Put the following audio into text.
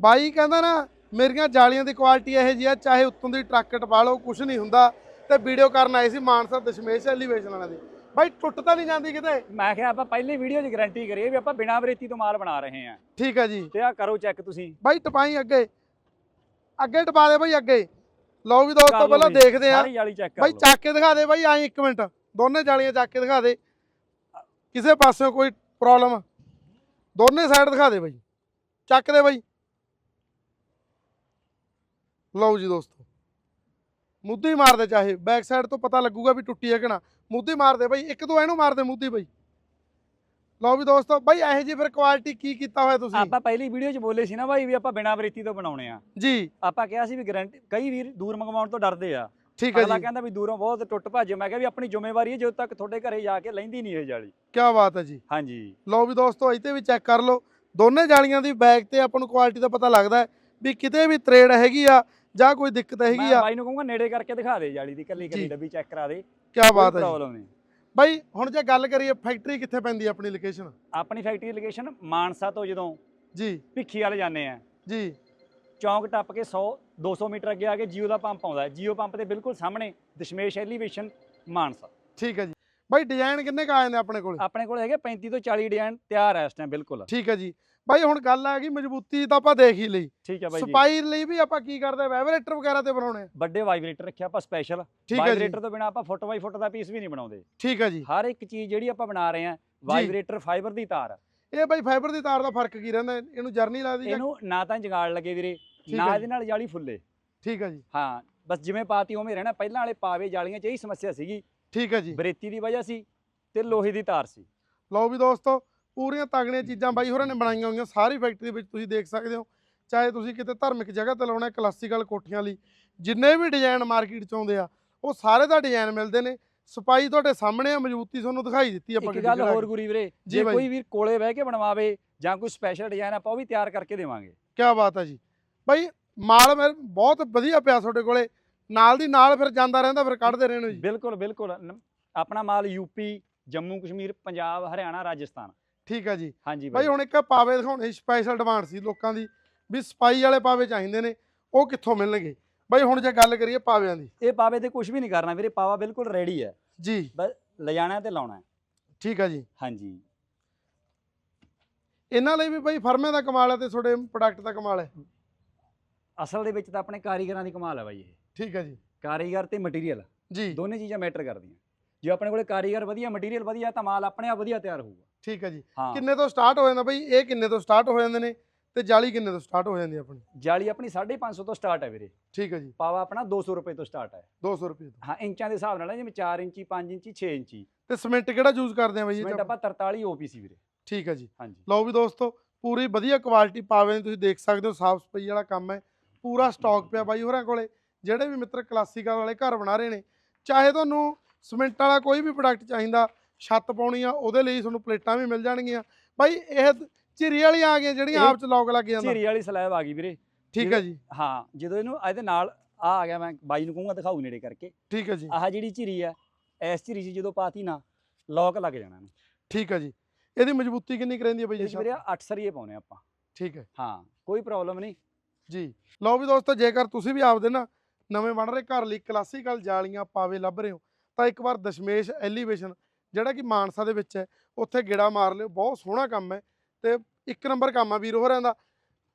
ਬਾਈ ਕਹਿੰਦਾ ਨਾ ਮੇਰੀਆਂ ਜਾਲੀਆਂ ਦੀ ਕੁਆਲਿਟੀ ਇਹੋ ਜਿਹੀ ਆ ਚਾਹੇ ਉੱਤੋਂ ਦੀ ਟਰੱਕ ਟਪਾ ਲਓ ਕੁਝ ਨਹੀਂ ਹੁੰਦਾ। ਤੇ ਵੀਡੀਓ ਕਰਨ ਆਏ ਸੀ ਮਾਨਸਾ ਦਸ਼ਮੇਸ਼ ਐਲੀਵੇਸ਼ਨ ਵਾਲਿਆਂ ਦੀ। ਬਾਈ ਟੁੱਟ ਤਾਂ ਨਹੀਂ ਜਾਂਦੀ ਕਿਤੇ? ਮੈਂ ਕਿਹਾ ਆਪਾਂ ਪਹਿਲੀ ਵੀਡੀਓ 'ਚ ਗਾਰੰਟੀ ਕਰੀਏ ਵੀ ਆਪਾਂ ਬਿਨਾਂ ਬਰੇਤੀ ਤੋਂ ਮਾਲ ਬਣਾ ਰਹੇ ਹਾਂ। ਠੀਕ ਹੈ ਜੀ। ਤੇ ਆ ਕਰੋ ਚੈੱਕ ਤੁਸੀਂ। ਬਾਈ ਟਪਾਈ ਅੱਗੇ। ਅੱਗੇ ਟਪਾ ਦੇ ਬਾਈ ਅੱਗੇ। ਲਓ ਵੀ ਦੋਸਤੋ ਪਹਿਲਾਂ ਦੇਖਦੇ ਆ ਬਾਈ ਚੱਕ ਕੇ ਦਿਖਾ ਦੇ ਬਾਈ ਆਈ ਇੱਕ ਮਿੰਟ। ਦੋਨੇ ਜਾਲੀਆਂ ਚੱਕ ਕੇ ਦਿਖਾ ਦੇ। ਕਿਸੇ ਪਾਸਿਓਂ ਕੋਈ ਪ੍ਰੋਬਲਮ ਦੋਨੇ ਸਾਈਡ ਦਿਖਾ ਦੇ ਬਾਈ। ਚੱਕ ਦੇ ਬਾਈ। ਲਓ ਜੀ ਦੋਸਤੋ। ਮੁੱਦੀ ਮਾਰ ਦੇ ਚਾਹੇ ਬੈਕ ਸਾਈਡ ਤੋਂ ਪਤਾ ਲੱਗੂਗਾ ਵੀ ਟੁੱਟੀ ਹੈ ਕਿ ਨਾ। ਮੁੱਦੀ ਮਾਰ ਦੇ ਬਾਈ ਇੱਕ ਦੋ ਇਹਨੂੰ ਮਾਰ ਦੇ ਮੁੱਦੀ ਬਾਈ। ਲਓ ਵੀ ਦੋਸਤੋ ਬਾਈ ਇਹੋ ਜੀ ਫਿਰ ਕੁਆਲਿਟੀ ਕੀ ਕੀਤਾ ਹੋਇਆ ਤੁਸੀਂ? ਆਪਾਂ ਪਹਿਲੀ ਵੀਡੀਓ 'ਚ ਬੋਲੇ ਸੀ ਨਾ ਬਾਈ ਵੀ ਆਪਾਂ ਬਿਨਾਂ ਬਰੇਤੀ ਤੋਂ ਬਣਾਉਣੇ ਆ। ਜੀ। ਆਪਾਂ ਕਿਹਾ ਸੀ ਵੀ ਗਾਰੰਟੀ ਕਈ ਵੀਰ ਦੂਰ ਮੰਗਵਾਉਣ ਤੋਂ ਡਰਦੇ ਆ। ਠੀਕ ਹੈ ਅਗਲਾ ਜੀ। ਕਹਿੰਦਾ ਵੀ ਦੂਰੋਂ ਬਹੁਤ ਟੁੱਟ ਭੱਜ। ਮੈਂ ਕਿਹਾ ਵੀ ਆਪਣੀ ਜ਼ਿੰਮੇਵਾਰੀ ਹੈ ਜਦੋਂ ਤੱਕ ਤੁਹਾਡੇ ਘਰੇ ਜਾ ਕੇ ਲੈਂਦੀ ਨਹੀਂ ਇਹ ਜਾਲੀ। ਕੀ ਬਾਤ ਹੈ ਜੀ। ਹਾਂਜੀ। ਲਓ ਵੀ ਦੋਸਤੋ ਇੱਥੇ ਵੀ ਚੈੱਕ ਕਰ ਲਓ। ਦੋਨੇ ਜਾਲੀਆਂ ਦੀ ਬੈਕ ਤੇ ਆਪਾਂ ਨੂੰ ਕੁਆਲਿਟੀ ਦਾ ਪਤਾ ਲੱਗਦਾ ਵੀ ਕਿਤੇ ਵੀ ਤਰੇੜ ਹੈਗੀ ਆ ਜਾਂ ਕੋਈ ਦਿੱਕਤ ਹੈਗੀ ਆ? ਬਾਈ ਨੂੰ ਕਹੂੰਗਾ ਨੇੜੇ ਕਰਕੇ ਦਿਖਾ ਦੇ ਜਾਲੀ ਦੀ ਕੱਲੀ ਜੀ। ਕੱਲੀ ਡੱਬੀ ਚੈੱਕ ਕਰਾ ਦੇ। ਕੀ ਬਾਤ ਹੈ ਜੀ। ਪ੍ਰੋਬਲਮ ਨਹੀਂ। ਬਾਈ ਹੁਣ ਜੇ ਗੱਲ ਕਰੀਏ ਫੈਕਟਰੀ ਕਿੱਥੇ ਪੈਂਦੀ ਹੈ ਆਪਣੀ ਲੋਕੇਸ਼ਨ ਆਪਣੀ ਫੈਕਟਰੀ ਲੋਕੇਸ਼ਨ ਮਾਨਸਾ ਤੋਂ ਜਦੋਂ ਜੀ। ਭਿੱਖੀ ਵਾਲੇ ਜਾਂਦੇ ਆ। ਜੀ। ਚੌਂਕ ਟੱਪ ਕੇ 100 200 ਮੀਟਰ ਅੱਗੇ ਆ ਕੇ ਜੀਓ ਦਾ ਪੰਪ ਆਉਂਦਾ ਹੈ। ਜੀਓ ਪੰਪ ਦੇ ਬਿਲਕੁਲ ਸਾਹਮਣੇ ਦਸ਼ਮੇਸ਼ ਐਲੀਵੇਸ਼ਨ ਮਾਨਸਾ। ਠੀਕ ਹੈ ਜੀ। ਬਾਈ ਡਿਜ਼ਾਈਨ ਕਿੰਨੇ ਕ ਆ ਜਾਂਦੇ ਆਪਣੇ ਕੋਲ? ਆਪਣੇ ਕੋਲ ਹੈਗੇ 35 ਤੋਂ 40 ਡਿਜ਼ਾਈਨ ਤਿਆਰ ਹੈ ਇਸ ਟਾਈਮ ਬਿਲਕੁਲ। ਠੀਕ ਹੈ ਜੀ। ਬਾਈ ਹੁਣ ਗੱਲ ਆ ਗਈ ਮਜ਼ਬੂਤੀ ਤਾਂ ਆਪਾਂ ਦੇਖ ਹੀ ਲਈ। ਠੀਕ ਹੈ ਬਾਈ ਜੀ। ਸਪਾਈ ਲਈ ਵੀ ਆਪਾਂ ਕੀ ਕਰਦੇ ਵਾਈਬ੍ਰੇਟਰ ਵਗੈਰਾ ਤੇ ਬਣਾਉਣੇ ਆ? ਵੱਡੇ ਵਾਈਬ੍ਰੇਟਰ ਰੱਖਿਆ ਆਪਾਂ ਸਪੈਸ਼ਲ ਵਾਈਬ੍ਰੇਟਰ ਤੋਂ ਬਿਨਾ ਆਪਾਂ ਫੁੱਟ ਬਾਈ ਫੁੱਟ ਦਾ ਪੀਸ ਵੀ ਨਹੀਂ ਬਣਾਉਂਦੇ। ਠੀਕ ਹੈ ਜੀ। ਹਰ ਇੱਕ ਚੀਜ਼ ਜਿਹੜੀ ਆਪਾਂ ਬਣਾ ਰਹੇ ਹਾਂ ਵਾਈਬ੍ਰੇਟਰ ਫਾਈਬਰ ਦੀ ਤਾਰ। ਇਹ ਬਾਈ ਫਾਈਬਰ ਦੀ ਤਾਰ ਦਾ ਫ਼ਰਕ ਕੀ ਰਹਿੰਦਾ? ਇਹਨੂੰ ਜਰਨੀ ਲੱਗਦੀ ਇਹਨੂੰ ਨਾ ਤਾਂ ਜਗਾੜ ਲੱਗੇ ਵੀਰੇ ਨਾ ਇਹਦੇ ਨਾਲ ਜਾਲੀ ਫੁੱਲੇ। ਠੀਕ ਹੈ ਜੀ। ਹਾਂ ਬਸ ਜਿਵੇਂ ਪਾਤੀ ਉਵੇਂ ਰਹਿਣਾ। ਪਹਿਲਾਂ ਵਾਲੇ ਪਾਵੇ ਜਾਲੀਆਂ 'ਚ ਇਹੀ ਸਮੱਸਿਆ ਸੀਗੀ। ਠੀਕ ਹੈ ਜੀ। ਬਰੇਤੀ ਦੀ ਵਜ੍ਹਾ ਸੀ ਤੇ ਲੋਹੇ ਦੀ ਤਾਰ ਸੀ। ਲਓ ਵੀ ਦੋਸਤੋ ਪੂਰੀਆਂ ਤਗੜੀਆਂ ਚੀਜ਼ਾਂ ਬਾਈ ਹੋਰਾਂ ਨੇ ਬਣਾਈਆਂ ਹੋਈਆਂ ਸਾਰੀ ਫੈਕਟਰੀ ਵਿੱਚ ਤੁਸੀਂ ਦੇਖ ਸਕਦੇ ਹੋ। ਚਾਹੇ ਤੁਸੀਂ ਕਿਤੇ ਧਾਰਮਿਕ ਜਗ੍ਹਾ ਤੇ ਲਾਉਣਾ ਕਲਾਸੀਕਲ ਕੋਠੀਆਂ ਲਈ ਜਿੰਨੇ ਵੀ ਡਿਜ਼ਾਈਨ ਮਾਰਕੀਟ ਚ ਆਉਂਦੇ ਆ ਉਹ ਸਾਰੇ ਦਾ ਡਿਜ਼ਾਈਨ ਮਿਲਦੇ ਨੇ। ਸਪਾਈ ਤੁਹਾਡੇ ਸਾਹਮਣੇ ਆ ਮਜ਼ਬੂਤੀ ਤੁਹਾਨੂੰ ਦਿਖਾਈ ਦਿੱਤੀ ਆਪਾਂ ਇੱਕ ਗੱਲ ਹੋਰ ਕੇ। ਗੁਰੀ ਵੀਰੇ ਜੀ। ਕੋਈ ਵੀਰ ਕੋਲੇ ਬਹਿ ਕੇ ਬਣਵਾਵੇ ਜਾਂ ਕੋਈ ਸਪੈਸ਼ਲ ਡਿਜ਼ਾਈਨ ਆਪਾਂ ਉਹ ਵੀ ਤਿਆਰ ਕਰਕੇ ਦੇਵਾਂਗੇ। ਕਿਆ ਬਾਤ ਹੈ ਜੀ। ਬਾਈ ਮਾਲ ਬਹੁਤ ਵਧੀਆ ਪਿਆ ਤੁਹਾਡੇ ਕੋਲੇ। ਨਾਲ ਦੀ ਨਾਲ ਫਿਰ ਜਾਂਦਾ ਰਹਿੰਦਾ ਫਿਰ ਕੱਢਦੇ ਰਹਿਣ ਜੀ। ਬਿਲਕੁਲ ਬਿਲਕੁਲ। ਨ- ਆਪਣਾ ਮਾਲ ਯੂਪੀ ਜੰਮੂ ਕਸ਼ਮੀਰ ਪੰਜਾਬ ਹਰਿਆਣਾ ਰਾਜਸਥਾਨ। ਠੀਕ ਹੈ ਜੀ। ਹਾਂਜੀ ਬਾਈ ਹੁਣ ਇੱਕ ਪਾਵੇ ਦਿਖਾਉਣੇ ਸਪੈਸ਼ਲ ਡਿਮਾਂਡ ਸੀ ਲੋਕਾਂ ਦੀ ਵੀ ਸਪਾਈ ਵਾਲੇ ਪਾਵੇ ਚਾਹੀਦੇ ਨੇ ਉਹ ਕਿੱਥੋਂ ਮਿਲਣਗੇ? ਬਾਈ ਹੁਣ ਜੇ ਗੱਲ ਕਰੀਏ ਪਾਵਿਆਂ ਦੀ। ਇਹ ਪਾਵੇ ਤੇ ਕੁਝ ਵੀ ਨਹੀਂ ਕਰਨਾ ਵੀਰੇ ਪਾਵਾ ਬਿਲਕੁਲ ਰੈਡੀ ਹੈ। ਜੀ। ਲਿਜਾਣਾ ਤੇ ਲਾਉਣਾ ਹੈ। ਠੀਕ ਹੈ ਜੀ। ਹਾਂਜੀ। ਇਹਨਾਂ ਲਈ ਵੀ ਬਾਈ ਫਰਮੇ ਦਾ ਕਮਾਲ ਹੈ ਤੇ ਤੁਹਾਡੇ ਪ੍ਰੋਡਕਟ ਦਾ ਕਮਾਲ ਹੈ। ਅਸਲ ਦੇ ਵਿੱਚ ਤਾਂ ਆਪਣੇ ਕਾਰੀਗਰਾਂ ਦੀ ਕਮਾਲ ਹੈ ਬਾਈ ਇਹ। ਠੀਕ ਹੈ ਜੀ। ਕਾਰੀਗਰ ਤੇ ਮਟੀਰੀਅਲ ਜੀ। ਦੋਨੇ ਚੀਜ਼ਾਂ ਮੈਟਰ ਕਰਦੀਆਂ। ਜੇ ਆਪਣੇ ਕੋਲੇ ਕਾਰੀਗਰ ਵਧੀਆ ਮਟੀਰੀਅਲ ਵਧੀਆ ਤਾਂ ਮਾਲ ਆਪਣੇ ਆਪ ਵਧੀਆ ਤਿਆਰ ਹੋਊਗਾ। ਠੀਕ ਹੈ ਜੀ। ਕਿੰਨੇ ਤੋਂ ਸਟਾਰਟ ਹੋ ਜਾਂਦਾ ਬਾਈ? ਇਹ ਕਿੰਨੇ ਤੋਂ ਸਟਾਰਟ ਹੋ ਜਾਂਦੇ ਨੇ? ਤੇ ਜਾਲੀ ਕਿੰਨੇ ਤੋਂ ਸਟਾਰਟ ਹੋ ਜਾਂਦੀ ਆਪਣੀ? ਜਾਲੀ ਆਪਣੀ 550 ਤੋਂ ਸਟਾਰਟ ਹੈ ਵੀਰੇ। ਠੀਕ ਹੈ ਜੀ। ਪਾਵਾ ਆਪਣਾ 200 ਰੁਪਏ ਤੋਂ ਸਟਾਰਟ ਹੈ। 200 ਰੁਪਏ ਤੋਂ। ਹਾਂ ਇੰਚਾਂ ਦੇ ਹਿਸਾਬ ਨਾਲ ਜਿਵੇਂ 4 ਇੰਚੀ 5 ਇੰਚੀ 6 ਇੰਚੀ। ਤੇ ਸਿਮੈਂਟ ਕਿਹੜਾ ਯੂਜ਼ ਕਰਦੇ ਆ ਬਾਈ ਇਹ 'ਚ ਮਿੰਟ ਆਪਾਂ? ਆਪਾਂ 43 ਓਪੀਸੀ ਵੀਰੇ। ਠੀਕ ਹੈ ਜੀ। ਹਾਂਜੀ। ਲਓ ਵੀ ਦੋਸਤੋ ਪੂਰੀ ਵਧੀਆ ਕੁਆਲਿਟੀ ਪਾਵੇ ਤੁਸੀਂ ਦੇਖ ਸਕਦੇ ਹੋ ਸਾਫ਼ ਸਫ਼ਾਈ ਵਾਲਾ ਕੰਮ ਹੈ। ਪੂਰਾ ਸਟਾਕ ਪਿਆ ਬਾਈ ਹੋਰਾਂ ਕੋਲੇ। ਜਿਹੜੇ ਵੀ ਮਿੱਤਰ ਕਲਾਸੀਕਲ ਵਾਲੇ ਘਰ ਬਣਾ ਰਹੇ ਨੇ ਚਾਹੇ ਤੁਹਾਨੂੰ ਸਿਮੈਂਟ ਵਾਲਾ ਕੋਈ ਵੀ ਪ੍ਰੋਡਕਟ ਚਾਹੀਦਾ ਛੱਤ ਪਾਉਣੀ ਆ ਉਹਦੇ ਲਈ ਤੁਹਾਨੂੰ ਪਲੇਟਾਂ ਵੀ ਮਿਲ ਜਾਣਗੀਆਂ। ਬਾਈ ਇਹ ਝਿਰੀ ਵਾਲੀਆਂ ਆ ਗਈਆਂ ਜਿਹੜੀਆਂ ਆਪ ਚ ਲੌਕ ਲੱਗ ਜਾਂਦਾ। ਝੀਰੀ ਵਾਲੀ ਸਲੈਬ ਆ ਗਈ ਵੀਰੇ। ਠੀਕ ਹੈ ਜੀ। ਹਾਂ ਜਦੋਂ ਇਹਨੂੰ ਇਹਦੇ ਨਾਲ ਆ ਆ ਗਿਆ ਮੈਂ ਬਾਈ ਨੂੰ ਕਹੂੰਗਾ ਦਿਖਾਊ ਨੇੜੇ ਕਰਕੇ। ਠੀਕ ਹੈ ਜੀ। ਆਹ ਜਿਹੜੀ ਝੀਰੀ ਆ ਇਸ ਝੀਰੀ 'ਚ ਜਦੋਂ ਪਾਤੀ ਨਾ ਲੋਕ ਲੱਗ ਜਾਣਾ ਇਹਨੂੰ। ਠੀਕ ਹੈ ਜੀ। ਇਹਦੀ ਮਜ਼ਬੂਤੀ ਕਿੰਨੀ ਕੁ ਰਹਿੰਦੀ ਹੈ ਬਾਈ ਜੀ ਵੀਰੇ 8 ਸਰੀਏ ਪਾਉਨੇ ਆਪਾਂ। ਠੀਕ ਹੈ ਹਾਂ ਕੋਈ ਪ੍ਰੋਬਲਮ ਨਹੀਂ। ਜੀ। ਲਓ ਵੀ ਦੋਸਤੋ ਜੇਕਰ ਤੁਸੀਂ ਵੀ ਆਪਦੇ ਨਾ ਨਵੇਂ ਬਣ ਰਹੇ ਘਰ ਲਈ ਕਲਾਸੀਕਲ ਜਾਲੀਆਂ ਪਾਵੇ ਲੱਭ ਰਹੇ ਹੋ। ਤਾਂ ਇੱਕ ਵਾਰ ਦਸ਼ਮੇਸ਼ ਐਲੀਵੇਸ਼ਨ ਜਿਹੜਾ ਕਿ ਮਾਨਸਾ ਦੇ ਵਿੱਚ ਹੈ, ਉੱਥੇ ਗੇੜਾ ਮਾਰ ਲਿਓ, ਬਹੁਤ ਸੋਹਣਾ ਕੰਮ ਹੈ ਤੇ ਇੱਕ ਨੰਬਰ ਕੰਮ ਆ ਵੀਰ ਹੋਰਾਂ ਦਾ।